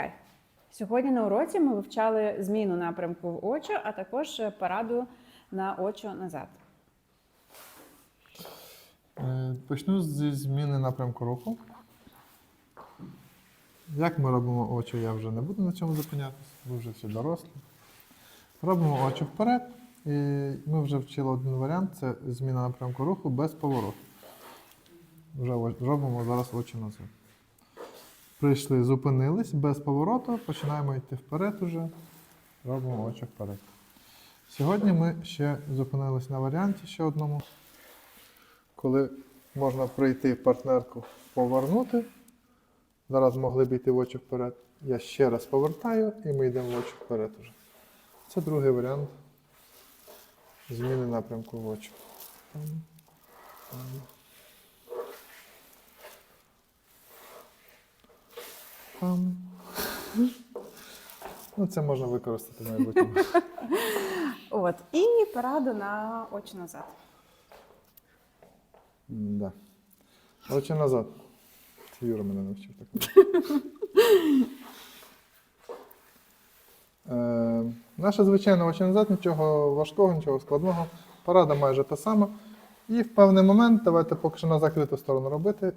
Скай. Сьогодні на уроці ми вивчали зміну напрямку в очі, а також параду на очі назад. Е, Почну зі зміни напрямку руху. Як ми робимо очі, я вже не буду на цьому зупинятися, ви вже всі дорослі. Робимо очі вперед. І ми вже вчили один варіант це зміна напрямку руху без повороту. Вже робимо зараз очі назад. Прийшли, зупинились без повороту, починаємо йти вперед уже. Робимо очі вперед. Сьогодні ми ще зупинились на варіанті ще одному коли можна прийти партнерку, повернути. Зараз могли б йти в очі вперед. Я ще раз повертаю і ми йдемо в очі вперед уже. Це другий варіант зміни напрямку в очі. Ну, це можна використати в майбутньому. От. І параду на очі назад. Да. Очі назад. Юра мене навчив так. Е, наша звичайна очі назад, нічого важкого, нічого складного. Парада майже та сама. І в певний момент, давайте поки що на закриту сторону робити.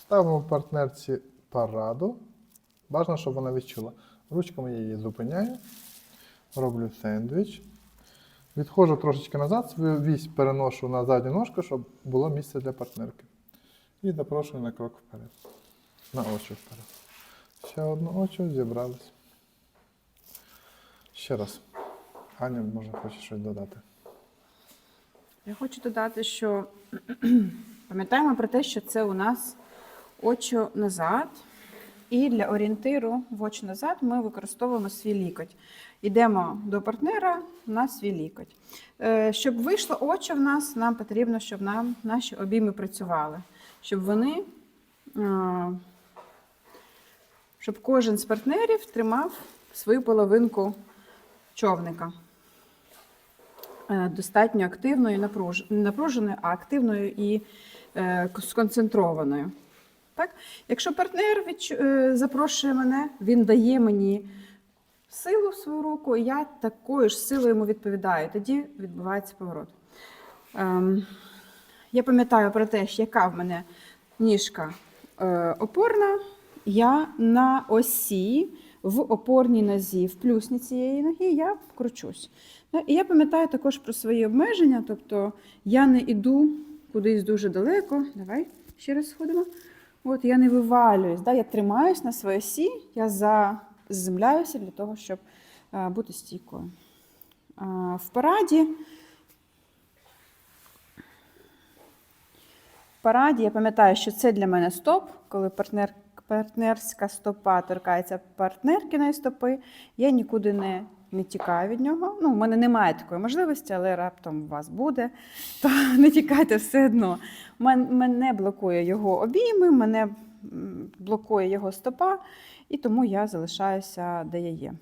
Ставимо партнерці параду. Бажано, щоб вона відчула. Ручками я її зупиняю. Роблю сендвіч. Відходжу трошечки назад, свою вісь переношу на задню ножку, щоб було місце для партнерки. І запрошую на крок вперед. На очі вперед. Ще одну очі зібрались. Ще раз. Аня, може, хоче щось додати. Я хочу додати, що пам'ятаємо про те, що це у нас очі назад. І для орієнтиру в очі назад ми використовуємо свій лікоть. Йдемо до партнера на свій лікоть. Е, Щоб вийшло очі в нас, нам потрібно, щоб нам наші обійми працювали, щоб вони, е, щоб кожен з партнерів тримав свою половинку човника е, достатньо активною, не напруженою, а активною і сконцентрованою. Так? Якщо партнер е, запрошує мене, він дає мені силу в свою руку, і я такою ж силою йому відповідаю. Тоді відбувається поворот. Ем, я пам'ятаю про те, яка в мене ніжка е, опорна, я на осі в опорній нозі, в плюсні цієї ноги, я кручусь. Ну, І я пам'ятаю також про свої обмеження, тобто я не йду кудись дуже далеко. Давай ще раз сходимо. От я не вивалююсь, да? я тримаюсь на своїй осі, я заземляюся для того, щоб е, бути стійкою. Е, в параді. В параді я пам'ятаю, що це для мене стоп, коли партнер, партнерська стопа торкається партнеркиної стопи, я нікуди не, не тікаю від нього. Ну, у мене немає такої можливості, але раптом у вас буде, то не тікайте все одно. Мене блокує його обійми, мене блокує його стопа, і тому я залишаюся, де я є.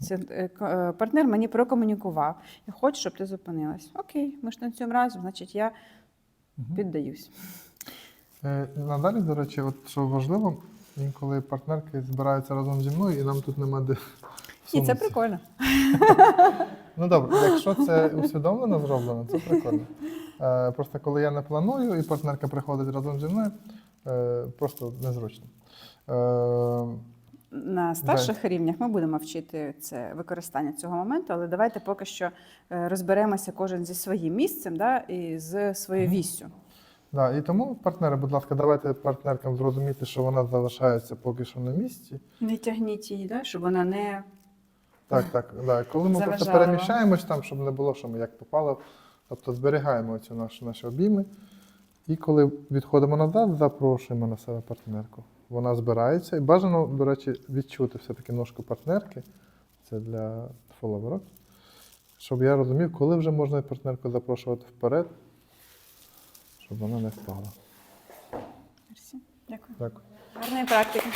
Це е, е, партнер мені прокомунікував. Я хочу, щоб ти зупинилась. Окей, ми ж танцюємо разом, значить я піддаюсь. Е, надалі, до речі, от що важливо, інколи партнерки збираються разом зі мною, і нам тут нема де. І це прикольно. Ну добре, якщо це усвідомлено зроблено, це прикольно. Е, просто коли я не планую і партнерка приходить разом зі мною, е, просто незручно. Е, На старших рівнях ми будемо вчити це використання цього моменту, але давайте поки що е, розберемося кожен зі своїм місцем да, і з своєю віссю. да, і тому, партнери, будь ласка, давайте партнеркам зрозуміти, що вона залишається поки що на місці. Не тягніть її, да, щоб вона не Так, так. Да. Коли ми просто переміщаємось там, щоб не було, що ми як попало, тобто зберігаємо ці наші, наші обійми. І коли відходимо назад, запрошуємо на себе партнерку. Вона збирається. І бажано, до речі, відчути все-таки ножку партнерки. Це для фоловерок. Щоб я розумів, коли вже можна партнерку запрошувати вперед, щоб вона не впала. Дякую. Дякую. Гарної практики.